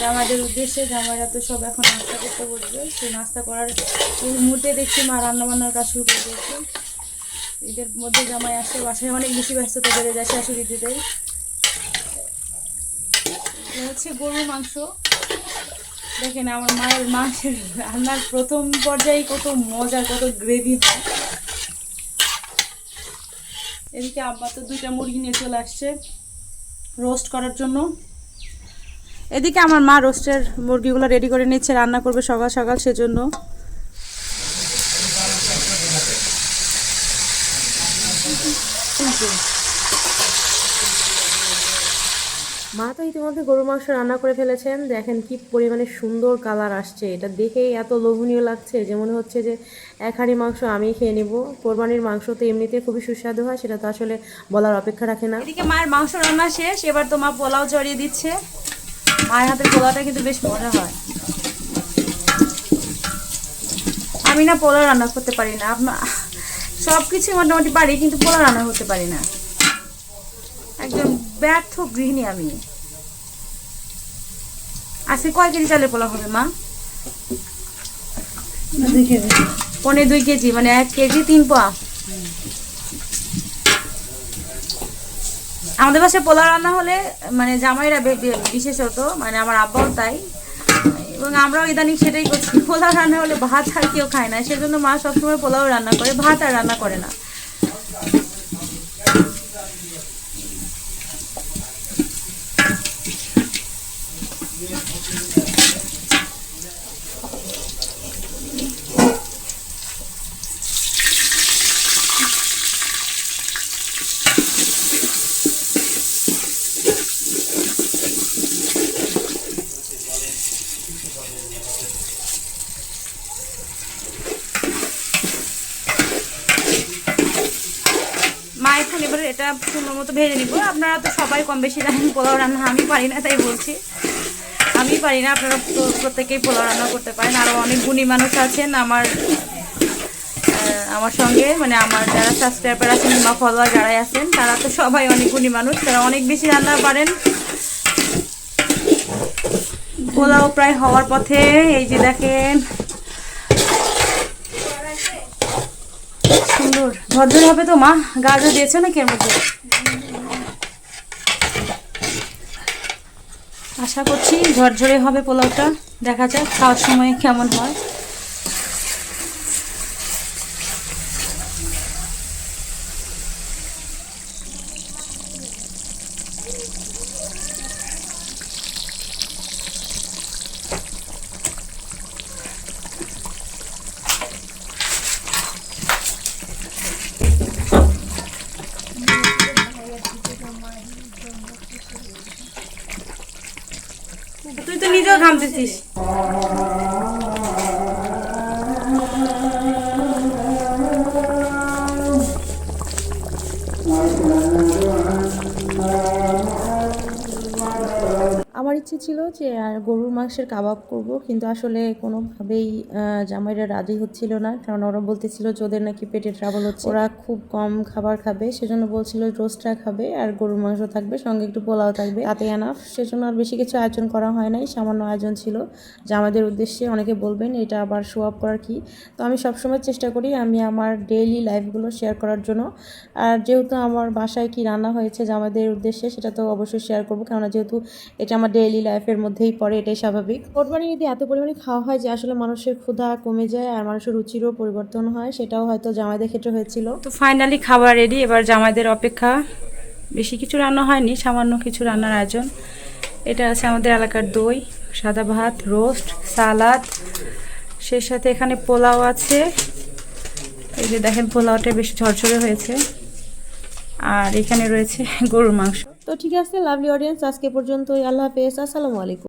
জামাইদের উদ্দেশ্যে জামাইরা তো সব এখন নাস্তা করতে বসবে। সেই নাস্তা করার মুহূর্তে দেখছি মা রান্না বান্নার কাজ শুরু করে দিয়েছে। ঈদের মধ্যে জামাই আসছে, বাসায় অনেক বেশি ব্যস্ততা বেড়ে যায় শাশুড়ি দিতে হচ্ছে গরুর মাংস। দেখেন আমার মায়ের মাংসের রান্নার প্রথম পর্যায়ে কত মজা, কত গ্রেভি হয়। এদিকে আব্বা তো দুইটা মুরগি নিয়ে চলে আসছে। রোস্ট করার জন্য। এদিকে আমার মা রোস্টের মুরগিগুলো রেডি করে নিচ্ছে রান্না করবে সকাল সকাল সেজন্য। মা তো ইতিমধ্যে গরুর মাংস রান্না করে ফেলেছেন। দেখেন কি পরিমাণে সুন্দর কালার আসছে। এটা দেখেই এত লোভনীয় লাগছে যে মনে হচ্ছে যে এক হাঁড়ি মাংস আমি খেয়ে নিব। কোরবানির মাংস তো এমনিতে খুবই সুস্বাদু হয় সেটা তো আসলে বলার অপেক্ষা রাখে না। এদিকে মায়ের মাংস রান্না শেষ এবার তো মা পোলাও চড়িয়ে দিচ্ছে। মায়ের হাতের পোলাওটা কিন্তু বেশ মজা হয়। আমি না পোলাও রান্না করতে পারি না। আপনার সব কিছু মোটামুটি পারি কিন্তু পোলাও রান্না করতে পারি না। একদম ব্যর্থ গৃহিণী আমি। আজকে কয় কেজি চালের পোলাও হবে মা? পনে দুই কেজি মানে এক কেজি তিন পোয়া। আমাদের বাসায় পোলা রান্না হলে মানে জামাইরা বিশেষত মানে আমার আব্বাও তাই। এবং আমরাও ইদানিং সেটাই করছি। পোলাও রান্না হলে ভাত আর কেউ খায় না। সেজন্য মা সবসময় পোলাও রান্না করে, ভাত আর রান্না করে না মা এখন এবার এটা সুন্দর মতো ভেজে নিব। আপনারা তো সবাই কম বেশি জানেন, পোলাও রান্না আমি পারি না, তাই বলছি। আমি পারি না, আপনারা তো প্রত্যেকেই পোলাও রান্না করতে পারেন। আরও অনেক গুণী মানুষ আছেন আমার আমার সঙ্গে মানে আমার যারা সাবস্ক্রাইবার আছেন বা ফলোয়ার যারাই আছেন, তারা তো সবাই অনেক গুণী মানুষ, তারা অনেক বেশি রান্না পারেন। পোলাও প্রায় হওয়ার পথে, এই যে দেখেন সুন্দর। ভদ্র হবে তো, মা? গাজর দিয়েছ নাকি এর মধ্যে? আশা করছি ঝরঝরে হবে পোলাওটা। দেখা যাক, খাওয়ার সময় কেমন হয়। তুই তো নিজেও ঘামতেছিস ইচ্ছে ছিল যে আর গরুর মাংসের কাবাব করব, কিন্তু আসলে কোনোভাবেই জামাইরা রাজি হচ্ছিল না। কারণ ওরা বলতেছিল যে ওদের নাকি পেটে ট্রাবল হচ্ছে। ওরা খুব কম খাবার খাবে, সেজন্য বলছিল রোস্টটা খাবে আর গরুর মাংস থাকবে, সঙ্গে একটু পোলাও থাকবে। তাতে এনাফ সেজন্য আর বেশি কিছু আয়োজন করা হয় নাই, সামান্য আয়োজন ছিল। জামাইদের উদ্দেশ্যে অনেকে বলবেন, এটা আবার শো আপ করার কি? তো আমি সবসময় চেষ্টা করি, আমি আমার ডেইলি লাইফগুলো শেয়ার করার জন্য। আর যেহেতু আমার বাসায় কি রান্না হয়েছে জামাইদের উদ্দেশ্যে, সেটা তো অবশ্যই শেয়ার করব, কেননা যেহেতু এটা আমার ডেইলি লাইফের মধ্যেই পড়ে, এটাই স্বাভাবিক। কোরবানি ঈদে এত পরিমাণে খাওয়া হয় যে আসলে মানুষের ক্ষুধা কমে যায় আর মানুষের রুচিরও পরিবর্তন হয়, সেটাও হয়তো জামাইদের ক্ষেত্রে হয়েছিল। তো ফাইনালি খাবার রেডি এবার জামাইদের অপেক্ষা। বেশি কিছু রান্না হয়নি, সামান্য কিছু রান্নার আয়োজন। এটা আছে আমাদের এলাকার দই, সাদা ভাত রোস্ট সালাদ সেই সাথে এখানে পোলাও আছে। এই যে দেখেন পোলাওটা বেশি ঝরঝরে হয়েছে। আর এখানে রয়েছে গরুর মাংস। তো ঠিক আছে লাভলি অডিয়েন্স আজকে পর্যন্তই আল্লাহ হাফেজ আসসালামু আলাইকুম।